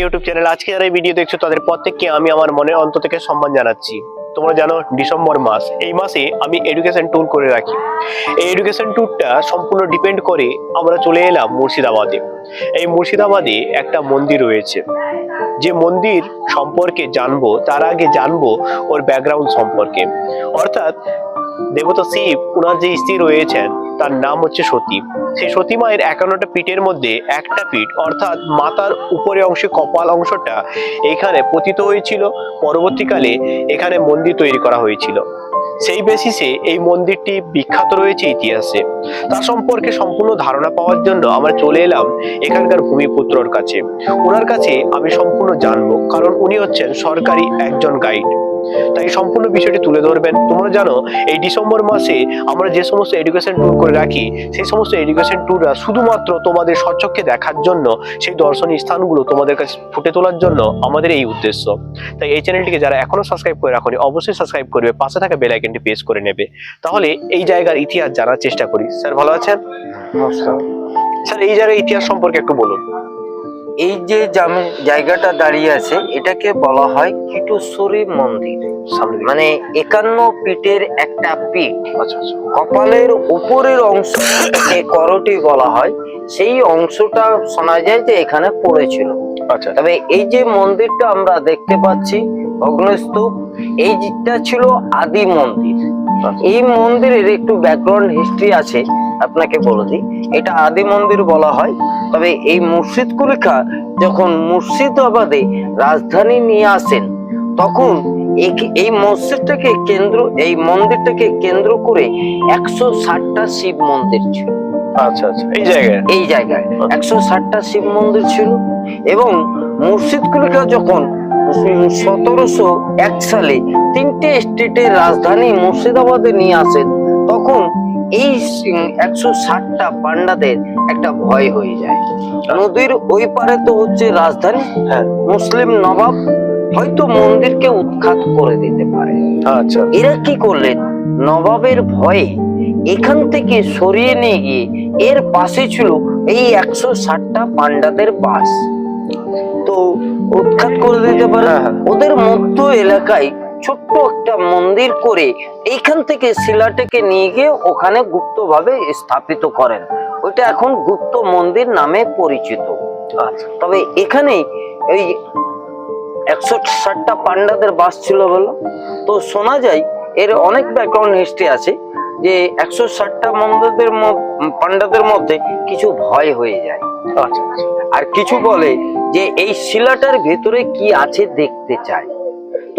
YouTube channel আজকে যারা এই ভিডিও দেখছ, তাদের প্রত্যেককে আমি আমার মনের অন্ত থেকে সম্মান জানাচ্ছি। তোমরা জানো, ডিসেম্বর মাস, এই মাসে আমি এডুকেশন ট্যুর করে রাখি। এই এডুকেশন ট্যুরটা সম্পূর্ণ ডিপেন্ড করে আমরা চলে এলাম মুর্শিদাবাদে। এই মুর্শিদাবাদে একটা মন্দির রয়েছে। যে মন্দির সম্পর্কে জানব, তার আগে জানব ওর ব্যাকগ্রাউন্ড সম্পর্কে। অর্থাৎ দেবতা শিব ওনার যে স্ত্রী রয়েছেন তার নাম হচ্ছে সতী সেই সতী মায়ের একান্নটা পিঠের মধ্যে একটা পিঠ, অর্থাৎ মাতার উপরে অংশে কপাল অংশটা এখানে পতিত হয়েছিল। পরবর্তীকালে এখানে মন্দির তৈরি করা হয়েছিল। সেই বেসিসে এই মন্দিরটি বিখ্যাত রয়েছে ইতিহাসে। তার সম্পর্কে সম্পূর্ণ ধারণা পাওয়ার জন্য আমরা চলে এলাম এখানকার ভূমিপুত্রর কাছে। ওনার কাছে আমি সম্পূর্ণ জানব, কারণ উনি হচ্ছেন সরকারি একজন গাইড তাই সম্পূর্ণ বিষয়টি তুলে ধরবেন। তোমরা জানো এই ডিসেম্বর মাসে আমরা যে সমস্ত এডুকেশন ট্যুর করে রাখি সেই সমস্ত এডুকেশন ট্যুররা শুধুমাত্র তোমাদের স্বচক্ষে দেখার জন্য সেই দর্শনীয় স্থানগুলো তোমাদের কাছে ফুটে তোলার জন্য আমাদের এই উদ্দেশ্য। তাই এই চ্যানেলটিকে যারা এখনও সাবস্ক্রাইব করে রাখনি অবশ্যই সাবস্ক্রাইব করবে পাশে থাকা বেল আইকনটি প্রেস করে নেবে। তাহলে এই জায়গার ইতিহাস জানার চেষ্টা করি। স্যার ভালো আছেন? নমস্কার স্যার এই জায়গার ইতিহাস সম্পর্কে একটু বলুন। এই যে জায়গাটা দাঁড়িয়ে আছে এটাকে বলা হয় কিটোশ্বরী মন্দির। মানে একান্ন পিঠের একটা পিঠ। আচ্ছা আচ্ছা। কপালের উপরের অংশ করটি বলা হয়। সেই অংশটা শোনা যায় যে এখানে পড়েছিল। আচ্ছা। তবে এই যে মন্দিরটা আমরা দেখতে পাচ্ছি ভগ্নস্তূপ এইটা ছিল আদি মন্দির। এই মন্দিরের একটু ব্যাকগ্রাউন্ড হিস্ট্রি আছে। আপনাকে বলে দিই এটা আদি মন্দির বলা হয়। তবে এই মুর্শিদ কুলিখা যখন মুর্শিদাবাদে রাজধানী নিয়ে আসেন তখন এই- মসজিদটাকে কেন্দ্র এই মন্দিরটাকে কেন্দ্র করে একশো ষাটটা শিব মন্দির ছিল। আচ্ছা আচ্ছা এই জায়গায়? এই জায়গায় একশো ষাটটা শিব মন্দির ছিল এবং মুর্শিদ কুলিখা যখন সতেরোশো এক সালে তিনটে স্টেটের রাজধানী মুর্শিদাবাদে নিয়ে আসেন তখন এই একশো ষাটটা পান্ডাদের একটা ভয় হয়ে যায়। নদীর ওই পারে তো হচ্ছে রাজধানী হ্যাঁ মুসলিম নবাব হয়তো মন্দিরকে উৎখাত করে দিতে পারে। আচ্ছা। এরা কি করলেন? নবাবের ভয়ে এখান থেকে সরিয়ে নিয়ে গিয়ে এর পাশে ছিল এই একশো ষাটটা পান্ডাদের বাস। তো উৎখাত করে দিতে পারে। হ্যাঁ, হ্যাঁ। ওদের মধ্য এলাকায় ছোট্ট একটা মন্দির করে এইখান থেকে শিলাটাকে নিয়ে গিয়ে ওখানে গুপ্তভাবে স্থাপিত করেন। ওইটা এখন গুপ্ত মন্দির নামে পরিচিত। আচ্ছা। তবে এখানে এই একশো ষাটটা পান্ডাদের বাস ছিল বলো। তো শোনা যায় এর অনেক ব্যাকগ্রাউন্ড হিস্ট্রি আছে যে একশো ষাটটা মন্দিরদের ম- পান্ডাদের মধ্যে কিছু ভয় হয়ে যায়। আচ্ছা। আর কিছু বলে যে এই শিলাটার ভেতরে কি আছে দেখতে চায়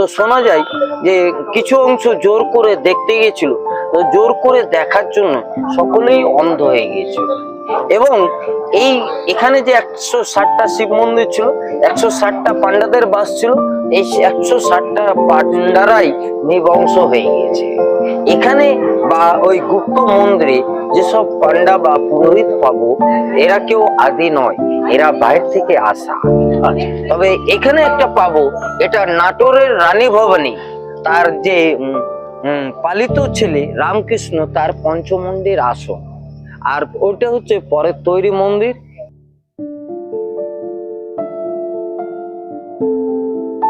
তো শোনা যায় যে কিছু অংশ জোর করে দেখতে গিয়েছিল। তো জোর করে দেখার জন্য সকলেই অন্ধ হয়ে গিয়েছিল। এবং এই এখানে যে একশো ষাটটা শিব মন্দির ছিল, একশো ষাটটা পান্ডাদের বাস ছিল, এই একশো ষাটটা পান্ডারাই নিবংশ হয়ে গিয়েছে। এখানে বা ওই গুপ্ত মন্দিরে যেসব পান্ডা বা পুরোহিত পাবো এরা কেউ আদি নয় এরা বাইরে থেকে আসা। আচ্ছা তবে এখানে একটা পাবো এটা নাটোরের রানী ভবানী। তার যে পালিত ছেলে রামকৃষ্ণ তার পঞ্চমন্দির আসন। আর ওইটা হচ্ছে পরের তৈরি মন্দির।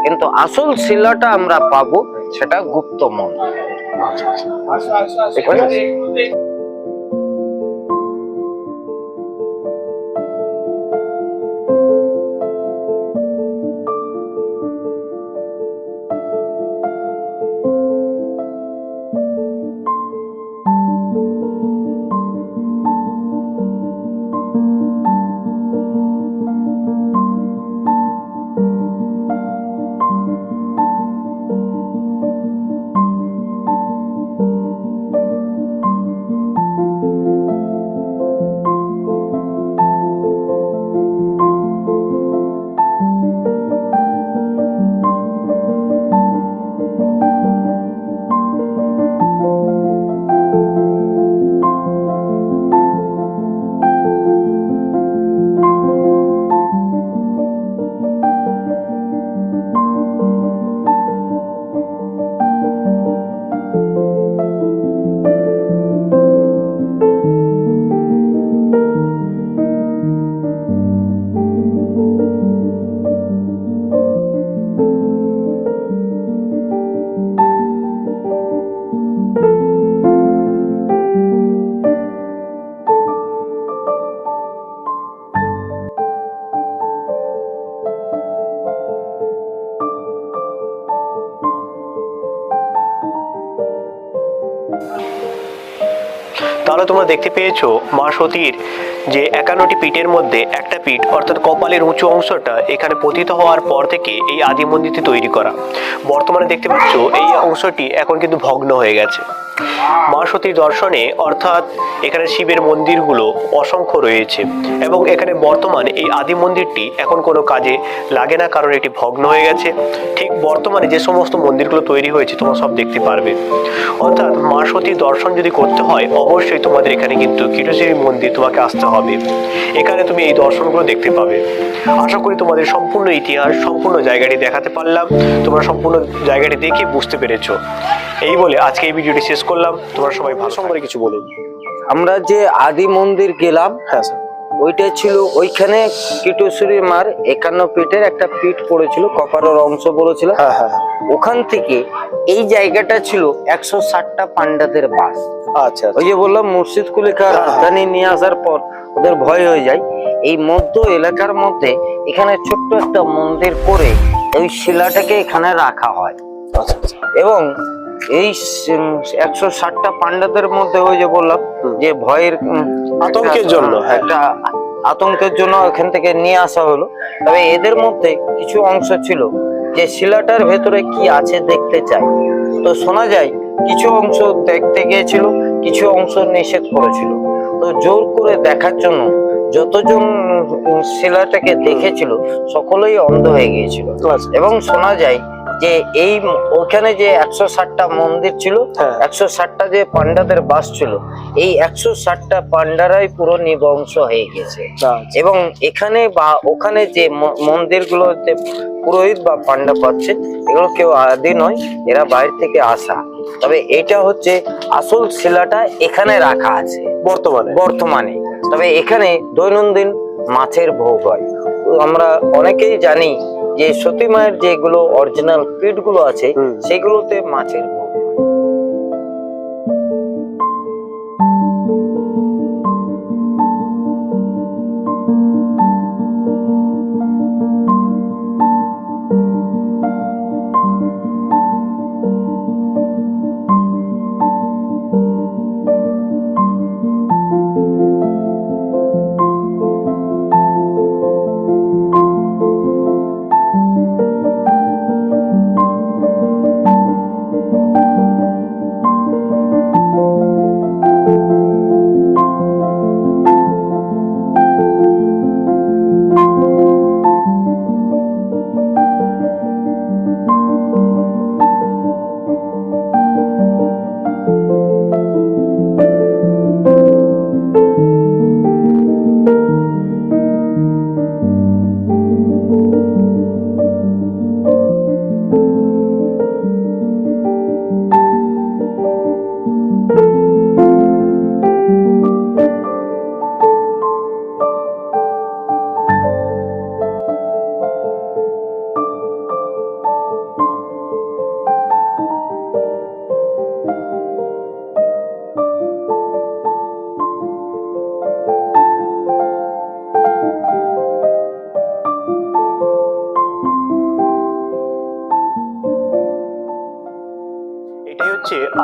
কিন্তু আসল শিলাটা আমরা পাবো সেটা গুপ্ত মন্দির। দেখতে পেয়েছ, মা সতীর, যে একান্নটি পিঠের মধ্যে একটা পিঠ, অর্থাৎ কপালের উঁচু অংশটা এখানে পতিত হওয়ার পর থেকে এই আদি মন্দিরটি তৈরি করা। বর্তমানে দেখতে পাচ্ছ, এই অংশটি এখন কিন্তু ভগ্ন হয়ে গেছে। মা সতীর দর্শনে, অর্থাৎ এখানে শিবের মন্দিরগুলো অসংখ্য রয়েছে এবং এখানে বর্তমানে এই আদি মন্দিরটি এখন কোনো কাজে লাগে না, কারণ এটি ভগ্ন হয়ে গেছে। ঠিক বর্তমানে যে সমস্ত মন্দিরগুলো তৈরি হয়েছে, তোমরা সব দেখতে পারবে। অর্থাৎ মা সতীর দর্শন যদি করতে হয়, অবশ্যই তোমাদের এখানে কিন্তু কিটোশ্রী মন্দির তোমাকে আসতে হবে। এখানে তুমি এই দর্শনগুলো দেখতে পাবে। আশা করি তোমাদের সম্পূর্ণ ইতিহাস সম্পূর্ণ জায়গাটি দেখাতে পারলাম। তোমরা সম্পূর্ণ জায়গাটি দেখে বুঝতে পেরেছ। এই বলে আজকে এই ভিডিওটি শেষ করলাম। তোমরা সবাই ভালো করে কিছু বলুন। আমরা যে আদি মন্দির গেলাম হ্যাঁ স্যার। ওইটা ছিল ওইখানে কিটোশ্বরী মার একান্ন পিঠের একটা পিঠ পড়েছিল কপারের অংশ বলেছিল হ্যাঁ হ্যাঁ ওখান থেকে এই জায়গাটা ছিল একশো ষাটটা পান্ডাদের বাস। আচ্ছা ওই যে বললাম মুর্শিদ কুলিকা হ্যাঁ। রাজধানী নিয়ে আসার পর ওদের ভয় হয়ে যায়। এই মধ্য এলাকার মধ্যে এখানে ছোট্ট একটা মন্দির করে ওই শিলাটাকে এখানে রাখা হয়। আচ্ছা আচ্ছা। এবং এই একশো ষাটটা পান্ডাদের মধ্যে ওই যে বললাম যে ভয়ের আতঙ্কের জন্য, হ্যাঁ। একটা আতঙ্কের জন্য এখান থেকে নিয়ে আসা হলো। তবে এদের মধ্যে কিছু অংশ ছিল যে শিলাটার ভেতরে কি আছে দেখতে চাই। তো শোনা যায় কিছু অংশ দেখতে গিয়েছিল কিছু অংশ নিষেধ করেছিল। তো জোর করে দেখার জন্য যতজন শিলাটাকে দেখেছিল সকলেই অন্ধ হয়ে গিয়েছিল। এবং শোনা যায় যে এই ওখানে যে একশো ষাটটা মন্দির ছিল হ্যাঁ। একশো ষাটটা যে পান্ডাদের বাস ছিল এই একশো ষাটটা পান্ডারাই পুরো নিবংশ হয়ে গেছে আচ্ছা। এবং এখানে বা ওখানে যে ম- মন্দিরগুলোতে পুরোহিত বা পান্ডা পাচ্ছে এগুলো কেউ আদি নয় এরা বাইরে থেকে আসা। তবে এটা হচ্ছে আসল শিলাটা এখানে রাখা আছে। বর্তমানে। বর্তমানে। তবে এখানে দৈনন্দিন মাছের ভোগ হয়। আমরা অনেকেই জানি যে সতী মায়ের যেগুলো অরিজিনাল পিঠগুলো আছে সেগুলোতে মাছের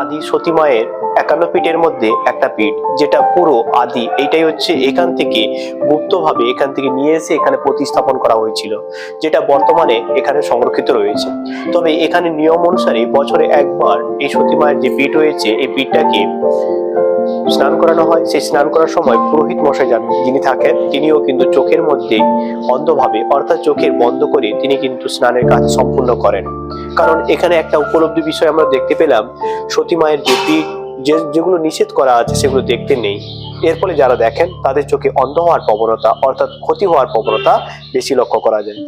আদি সতী মায়ের একান্ন পিঠের মধ্যে একটা পিঠ, যেটা পুরো আদি। এটাই হচ্ছে এখান থেকে গুপ্তভাবে এখান থেকে নিয়ে এসে এখানে প্রতিস্থাপন করা হয়েছিল, যেটা বর্তমানে এখানে সংরক্ষিত রয়েছে। তবে এখানে নিয়ম অনুসারে বছরে একবার এই সতী মায়ের যে পিঠ রয়েছে, এই পিঠটাকে স্নান করানো হয়। সেই স্নান করার সময় পুরোহিত মশাই যান, যিনি থাকেন, তিনিও কিন্তু চোখের মধ্যে অন্ধভাবে, অর্থাৎ চোখের বন্ধ করে তিনি কিন্তু স্নানের কাজ সম্পূর্ণ করেন। কারণ এখানে একটা উপলব্ধি বিষয় আমরা দেখতে পেলাম, সতী মায়ের যে যে, যেগুলো নিষেধ করা আছে সেগুলো দেখতে নেই। এর ফলে যারা দেখেন, তাদের চোখে অন্ধ হওয়ার প্রবণতা, অর্থাৎ ক্ষতি হওয়ার প্রবণতা বেশি লক্ষ্য করা যায়।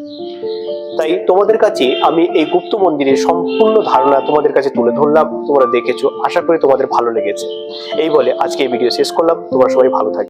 তাই তোমাদের কাছে আমি এই গুপ্ত মন্দিরের সম্পূর্ণ ধারণা তোমাদের কাছে তুলে ধরলাম, তোমরা দেখেছ, আশা করি তোমাদের ভালো লেগেছে। এই বলে আজকে এই ভিডিও শেষ করলাম, তোমরা সবাই ভালো থাকবে।